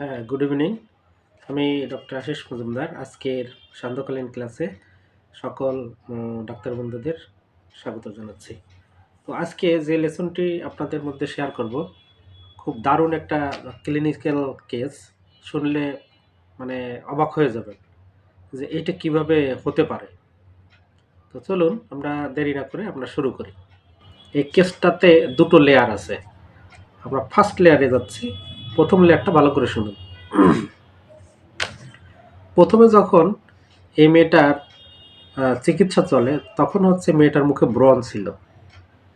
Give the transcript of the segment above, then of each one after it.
হ্যাঁ good evening আমি doctor Ashis Majumdar. আজকের সান্ধ্যকালীন ক্লাসে সকল ডাক্তার বন্ধুদের স্বাগত জানাচ্ছি। তো আজকে যে লেসনটি আপনাদের মধ্যে শেয়ার করব, খুব দারুণ একটা ক্লিনিক্যাল কেস শুনলে মানে অবাক হয়ে যাবেন যে এটা কীভাবে হতে পারে। তো চলুন, আমরা দেরি না করে আমরা শুরু করি। এই কেসটাতে দুটো লেয়ার আছে। আমরা ফার্স্ট লেয়ারে যাচ্ছি। প্রথম লেয়ারটা ভালো করে শুনুন। প্রথমে যখন এই মেয়েটার চিকিৎসা চলে, তখন হচ্ছে মেয়েটার মুখে ব্রণ ছিল।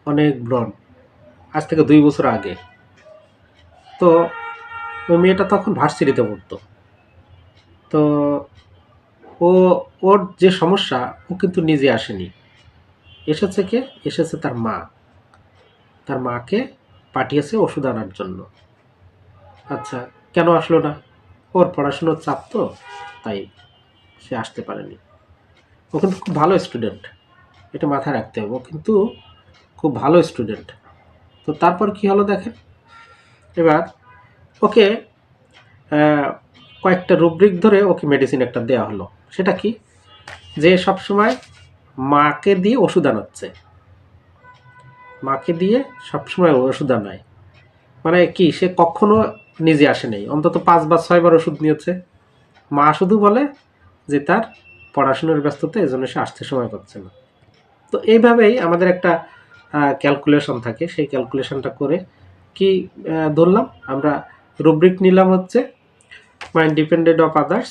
অনেক ব্রণ। আজ থেকে দুই বছর আগে। তো ওই মেয়েটা তখন ভার্সিটিতে পড়তো। তো ও, ওর যে সমস্যা, ও কিন্তু নিজে আসেনি। এসেছে কে? এসেছে তার মা। তার মাকে পাঠিয়েছে ওষুধ আনার জন্য। আচ্ছা কেন আসলো না? ওর পড়াশুনোর চাপ তো, তাই সে আসতে পারেনি। ও কিন্তু খুব ভালো স্টুডেন্ট এটা মাথায় রাখতে হবে। ও কিন্তু খুব ভালো স্টুডেন্ট তো তারপর কি হলো দেখেন? এবার ওকে কয়েকটা রুব্রিক ধরে ওকে মেডিসিন একটা দেওয়া হলো। সেটা কি? যে সবসময় মাকে দিয়ে ওষুধ আনাচ্ছে। মাকে দিয়ে সবসময় ওষুধ আনায়। মানে কি, সে কখনো নিজে আসে নাই। অন্তত পাঁচ বা ছয়বার ওষুধ নিয়েছে। মা শুধু বলে যে তার পড়াশোনার ব্যস্ততা, এজন্য সে আসতে সময় পাচ্ছে না। তো এইভাবেই আমাদের একটা ক্যালকুলেশন থাকে। সেই ক্যালকুলেশনটা করে কি ধরলাম। আমরা রুব্রিক নিলাম হচ্ছে mind dependent of others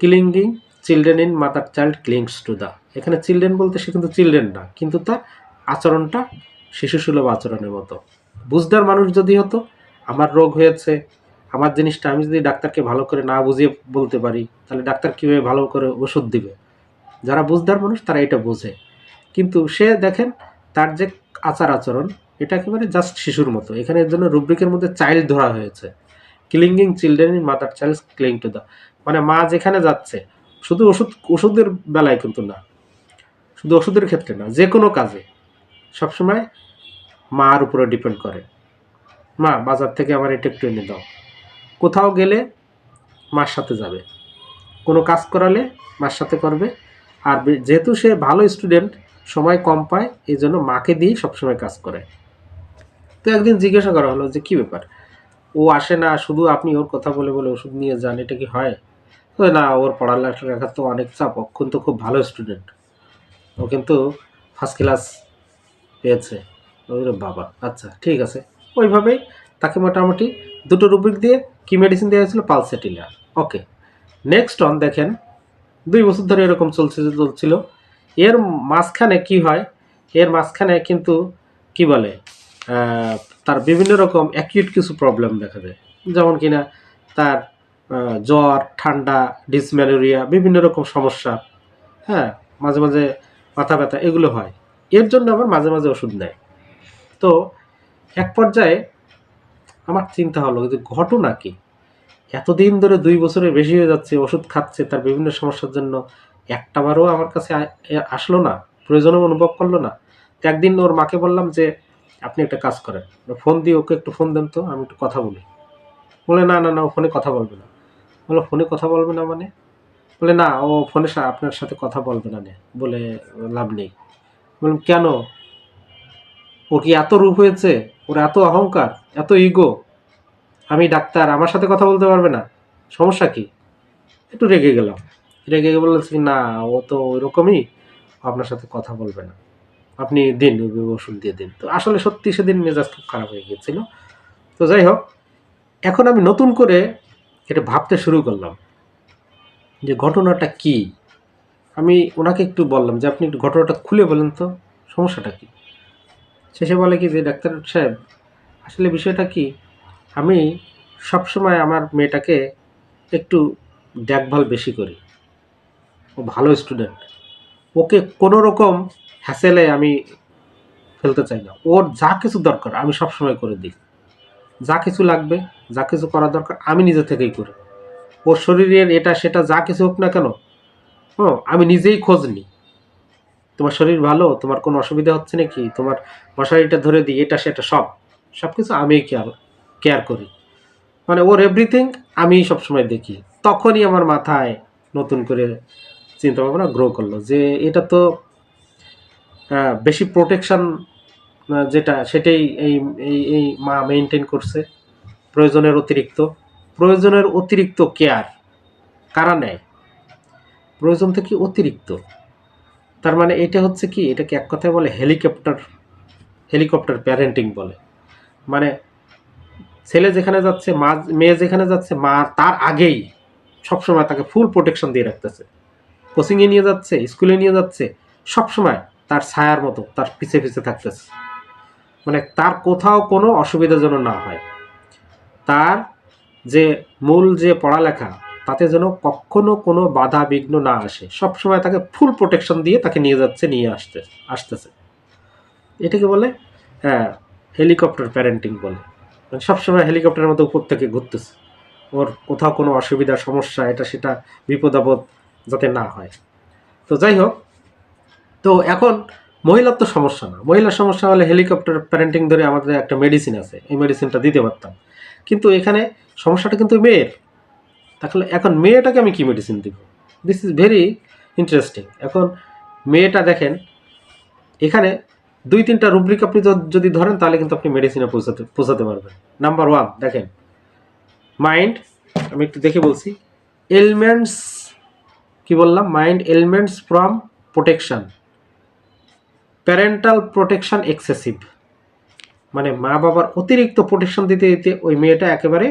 clinging children in mother child clings to the এখানে চিলড্রেন বলতে সে কিন্তু চিলড্রেন না, কিন্তু তার আচরণটা শিশুসুলভ আচরণের মতো। বুঝদার মানুষ যদি হতো আমার রোগ হয়েছে, আমার জিনিসটা আমি যদি ডাক্তারকে ভালো করে না বুঝিয়ে বলতে পারি, তাহলে ডাক্তার কীভাবে ভালো করে ওষুধ দিবে? যারা বুঝদার মানুষ, তারা এটা বোঝে। কিন্তু সে দেখেন, তার যে আচার আচরণ, এটা একেবারে জাস্ট শিশুর মতো। এখানে এর জন্য রুব্রিকের মধ্যে চাইল্ড ধরা হয়েছে। Clinging children in mother child cling to the মানে মা যেখানে যাচ্ছে, শুধু ওষুধ, ওষুধের বেলায় কিন্তু না। শুধু ওষুধের ক্ষেত্রে না, যে কোনো কাজে। সবসময় মার উপরে ডিপেন্ড করে। মা, বাজার থেকে আমার এটা একটু এনে দাও। কোথাও গেলে মার সাথে যাবে। কোনো কাজ করালে মার সাথে করবে। আর যেহেতু সে ভালো স্টুডেন্ট সময় কম পায়, এই জন্য মাকে দিয়ে সবসময় কাজ করে। তো একদিন জিজ্ঞাসা করা হলো যে, কি ব্যাপার? ও আসে না, শুধু আপনি ওর কথা বলে বলে ওষুধ নিয়ে যান, এটা কি হয়? তো না, ওর পড়ালেখার তো অনেক চাপ ও কিন্তু খুব ভালো স্টুডেন্ট ও কিন্তু ফার্স্ট ক্লাস পেয়েছে। বাবা আচ্ছা ঠিক আছে। ওইভাবেই তাকে মোটামুটি দুটো রুব্রিক দিয়ে কি মেডিসিন দেওয়া হয়েছিল? পালসেটিলার ওকে নেক্সট অন দেখেন, দুই বছর ধরে এরকম চলছে, চলছিল। এর মাঝখানে কি হয়? এর মাঝখানে কিন্তু কি বলে? তার বিভিন্ন রকম অ্যাকিউট কিছু প্রবলেম দেখা যায় যেমন কিনা তার জ্বর, ঠান্ডা ডিসম্যালেরিয়া বিভিন্ন রকম সমস্যা। হ্যাঁ মাঝে মাঝে মাথা ব্যথা, এগুলো হয়। এর জন্য আবার মাঝে মাঝে ওষুধ নেয়। তো এক পর্যায়ে আমার চিন্তা হলো যে ঘটনা কি? এতদিন ধরে দুই বছরের বেশি হয়ে যাচ্ছে, ওষুধ খাচ্ছে, তার বিভিন্ন সমস্যার জন্য একটাবারও আমার কাছে আসলো না, প্রয়োজনও অনুভব করল না। একদিন ওর মাকে বললাম যে, আপনি একটা কাজ করেন, ফোন দিয়ে ওকে একটু ফোন দেন তো, আমি একটু কথা বলি। বলে, না না না, ও ফোনে কথা বলবে না। বলো ফোনে কথা বলবে না মানে? বলে, না, ও ফোনে আপনার সাথে কথা বলবে নে। বলে, লাভ নেই। বললাম, কেন? ও কি এত রূপ হয়েছে? ওর এত অহংকার, এত ইগো আমি ডাক্তার, আমার সাথে কথা বলতে পারবে না। সমস্যা কি? একটু রেগে গেলাম। রেগে গিয়ে বলছি না, ও তো ওইরকমই। আপনার সাথে কথা বলবে না। আপনি দিন, ওষুধ দিয়ে দিন। তো আসলে সত্যি সেদিন মেজাজ খুব খারাপ হয়ে গিয়েছিল। তো যাই হোক, এখন আমি নতুন করে এটা ভাবতে শুরু করলাম যে ঘটনাটা কি? আমি ওনাকে একটু বললাম যে, আপনি একটু ঘটনাটা খুলে বলেন তো, সমস্যাটা কি? শেষে বলে কি যে, ডাক্তার সাহেব, আসলে বিষয়টা কি? আমি সবসময় আমার মেয়েটাকে একটু দেখভাল বেশি করি। ও ভালো স্টুডেন্ট। ওকে কোনো রকম হ্যাসেলে আমি ফেলতে চাই না। ওর যা কিছু দরকার, আমি সবসময় করে দিই। যা কিছু লাগবে, যা কিছু করা দরকার, আমি নিজে থেকেই করি। ওর শরীরের এটা সেটা যা কিছু হোক না কেন হ্যাঁ আমি নিজেই খোঁজ নিই। তোমার শরীর ভালো, তোমার কোনো অসুবিধা হচ্ছে নাকি? তোমার মশারিটা ধরে দিই, এটা সেটা সব। সব কিছু আমিই কেয়ার কেয়ার করি। মানে ওর এভরিথিং আমি সবসময় দেখি। তখনই আমার মাথায় নতুন করে চিন্তা ভাবনা গ্রো করল যে এটা তো বেশি প্রোটেকশন যেটা সেটাই এই এই এই মা মেনটেন করছে। প্রয়োজনের অতিরিক্ত প্রয়োজনের অতিরিক্ত কেয়ার কারা নেয়? প্রয়োজন থেকে অতিরিক্ত। তার মানে এটা হচ্ছে কি? এটাকে এক কথায় বলে হেলিকপ্টার হেলিকপ্টার প্যারেন্টিং বলে। মানে ছেলে যেখানে যাচ্ছে, মা, মেয়ে যেখানে যাচ্ছে, মা তার আগেই সবসময় তাকে ফুল প্রোটেকশন দিয়ে রাখতেছে। কোচিংয়ে নিয়ে যাচ্ছে স্কুলে নিয়ে যাচ্ছে, সবসময় তার ছায়ার মতো, তার পিছে পিছে থাকতেছে। মানে তার কোথাও কোনো অসুবিধা যেন না হয়। তার যে মূল যে পড়ালেখা তাতে যেন কখনো কোনো বাধা বিঘ্ন না আসে। সবসময় তাকে ফুল প্রোটেকশন দিয়ে তাকে নিয়ে যাচ্ছে, নিয়ে আসতে, আসতেছে। এটাকে বলে হ্যাঁ হেলিকপ্টার প্যারেন্টিং বলে। মানে সবসময় হেলিকপ্টারের মতো উপর থেকে ঘুরতেছে। ওর কোথাও কোনো অসুবিধা, সমস্যা, এটা সেটা, বিপদ আপদ যাতে না হয়। তো যাই হোক, তো এখন মহিলার তো সমস্যা না। মহিলার সমস্যা হলে হেলিকপ্টার প্যারেন্টিং ধরে আমাদের একটা মেডিসিন আছে। এই মেডিসিনটা দিতে পারতাম। কিন্তু এখানে সমস্যাটা কিন্তু মেয়ের। তাহলে এখন মেয়েটাকে আমি কি মেডিসিন দিব? দিস ইজ ভেরি ইন্টারেস্টিং এখন মেয়েটা দেখেন, এখানে দুই তিনটা রুব্রিক আপনি যদি ধরেন, তাহলে কিন্তু আপনি মেডিসিনে পৌঁছাতে পৌঁছাতে পারবেন। নাম্বার ওয়ান দেখেন। মাইন্ড আমি একটু দেখে বলছি। এলিমেন্টস কি বললাম? Mind elements from protection parental protection excessive মানে মা বাবার অতিরিক্ত প্রোটেকশন দিতে দিতে ওই মেয়েটা একেবারে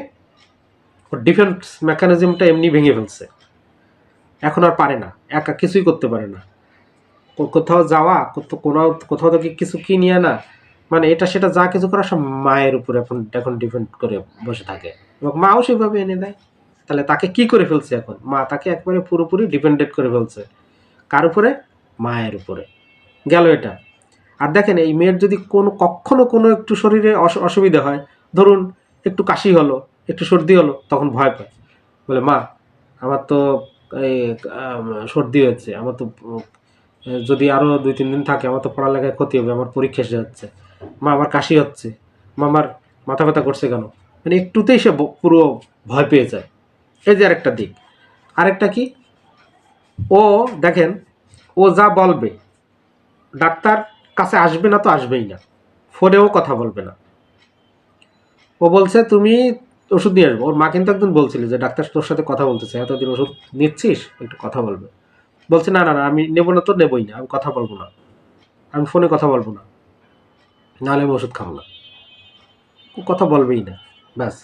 ডিফেন্স মেকানিজমটা এমনি ভেঙে ফেলছে। এখন আর পারে না, একা কিছুই করতে পারে না। কোথাও যাওয়া, কোথাও কোথাও থেকে কিছু কিনে আনা মানে এটা সেটা যা কিছু করা সব মায়ের উপরে এখন এখন ডিপেন্ড করে বসে থাকে। এবং মাও সেভাবে এনে দেয়। তাহলে তাকে কি করে ফেলছে এখন? মা তাকে একবারে পুরোপুরি ডিপেন্ডেন্ট করে ফেলছে। কার উপরে? মায়ের উপরে। গেল এটা। আর দেখেন, এই মেয়ের যদি কোনো কখনো কোনো একটু শরীরে অস- অসুবিধা হয়, ধরুন একটু কাশি হলো একটু সর্দি হলো, তখন ভয় পায়। বলে, মা, আমার তো এই সর্দি হয়েছে, আমার তো, যদি আরও দুই, তিন দিন থাকে, আমার তো পড়ালেখায় ক্ষতি হবে, আমার পরীক্ষা এসে যাচ্ছে। মা, আমার কাশি হচ্ছে, মা, আমার মাথা ব্যথা করছে কেন? মানে একটুতেই সে পুরো ভয় পেয়ে যায়। এই যে আরেকটা দিক। আরেকটা কি? ও, দেখেন, ও যা বলবে, ডাক্তার কাছে আসবে না তো আসবেই না, ফোনেও কথা বলবে না। ও বলছে, তুমি ওষুধ নিয়ে আসব। ওর মা কিন্তু একদিন বলছিল যে, ডাক্তার তোর সাথে কথা বলতেছে, এতদিন ওষুধ নিচ্ছিস? একটু কথা বলবে। বলছে, না না না, আমি নেব না তো, নেবই না, আমি কথা বলব না। আমি ফোনে কথা বলব না। নাহলে আমি ওষুধ খাব না। কথা বলবেই না, ব্যাস।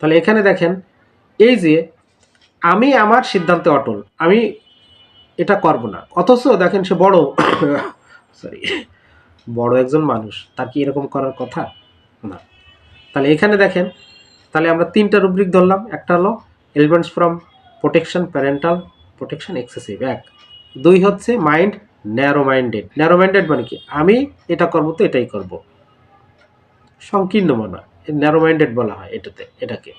তাহলে এখানে দেখেন, এই যে আমি আমার সিদ্ধান্তে অটল, আমি এটা করব না। অথচ দেখেন, সে বড় সরি বড় একজন মানুষ, তার কি এরকম করার কথা? না। তাহলে এখানে দেখেন তাহলে আমরা তিনটা রুব্রিক ধরলাম। একটা হলো elements from protection parental protection excessive এক। দুই হচ্ছে mind narrow minded narrow minded মানে কি? আমি এটা করব তো এটাই করব। সংকীর্ণ মনা। ন্যারো মাইন্ডেড বলা হয় এটাতে, এটাকে।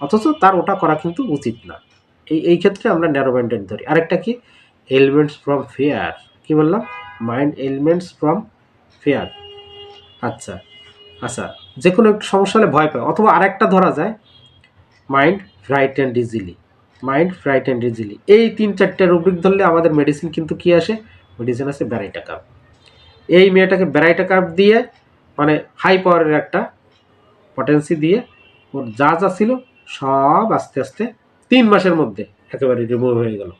অথচ তার ওটা করা কিন্তু উচিত না। এই এই ক্ষেত্রে আমরা ন্যারো মাইন্ডেড ধরি। আরেকটা কি? এলিমেন্টস ফ্রম ফেয়ার কি বললাম? মাইন্ড এলিমেন্টস ফ্রম ফেয়ার আচ্ছা আচ্ছা। যে কোনো একটু সমস্যা হলে ভয় পায়। অথবা আরেকটা ধরা যায় mind fright and easily mind fright and easily এই তিন চারটে রুব্রিক ধরলে আমাদের মেডিসিন কিন্তু কি আসে? মেডিসিন আছে ব্যারাইটা কাপ এই মেয়েটাকে ব্যারাইটা কাপ দিয়ে মানে হাই পাওয়ারের একটা পটেন্সি দিয়ে, ওর যা যা ছিল সব আস্তে আস্তে তিন মাসের মধ্যে একেবারে রিমুভ হয়ে গেল।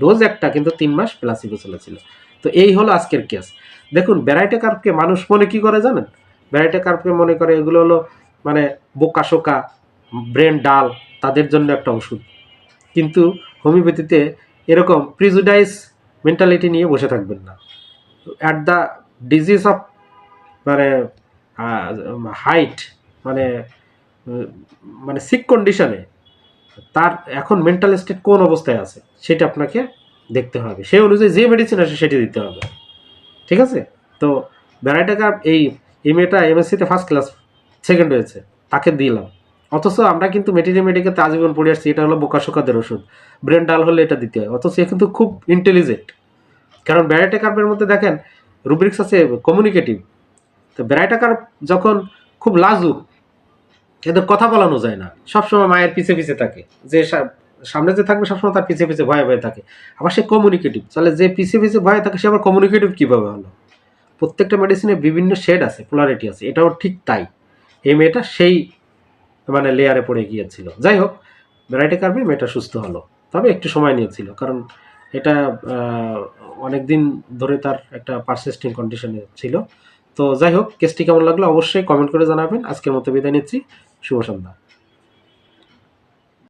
ডোজ একটা, কিন্তু তিন মাস প্লাসিবো চলেছিল। তো এই হলো আজকের কেস দেখুন ব্যারাইটা কার্পকে মানুষ মনে কি করে জানেন? ব্যারাইটা কার্পকে মনে করে এগুলো হলো মানে বোকা শোকা ব্রেন ডাল তাদের জন্য একটা ওষুধ কিন্তু হোমিওপ্যাথিতে এরকম প্রিজুডাইস মেন্টালিটি নিয়ে বসে থাকবেন না। অ্যাট দ্য ডিজিজ অফ মানে হাইট মানে মানে সিক কন্ডিশনে তার এখন মেন্টাল স্টেট কোন অবস্থায় আছে, সেটা আপনাকে দেখতে হবে। সেই অনুযায়ী যে মেডিসিন আছে সেটি দিতে হবে। ঠিক আছে? তো ব্যারাইটাকার এই এই মেয়েটা এমএসসিতে ফার্স্ট ক্লাস সেকেন্ড হয়েছে, তাকে দিলাম। অথচ আমরা কিন্তু মেটেরিয়াল মেডিকেতে আজীবন পড়ে আসছি, এটা হলো বোকাশোকাদের ওষুধ। ব্রেন ডাল হলে এটা দিতে হয়। অথচ এ কিন্তু খুব ইন্টেলিজেন্ট কারণ ব্যারাইটা কার্পের মধ্যে দেখেন রুব্রিক্স আছে কমিউনিকেটিভ তো ব্যারাইটা কার্প যখন খুব লাজুক, এদের কথা বলানো যায় না। সবসময় মায়ের পিছে পিছে থাকে। যে সামনে যে থাকবে, সবসময় তার পিছে পিছে ভয়ে ভয়ে থাকে। আবার সে কমিউনিকেটিভ তাহলে যে পিছে পিছে ভয়ে থাকে, সে আবার কমিউনিকেটিভ কীভাবে হলো? প্রত্যেকটা মেডিসিনে বিভিন্ন শেড আছে পোলারিটি আছে, এটাও ঠিক তাই। এই মেয়েটা সেই মানে লেয়ারে পড়ে গিয়েছিল। যাই হোক ভ্যারাইটি কার্ভে মেয়েটা সুস্থ হলো। তবে একটু সময় নিয়েছিল, কারণ এটা অনেক দিন ধরে তার একটা পারসিস্টিং কন্ডিশনে ছিল। তো যাই হোক কেসটি কেমন লাগল অবশ্যই কমেন্ট করে জানাবেন। আজকের মতো বিদায় নিচ্ছি। শুভ সন্ধ্যা।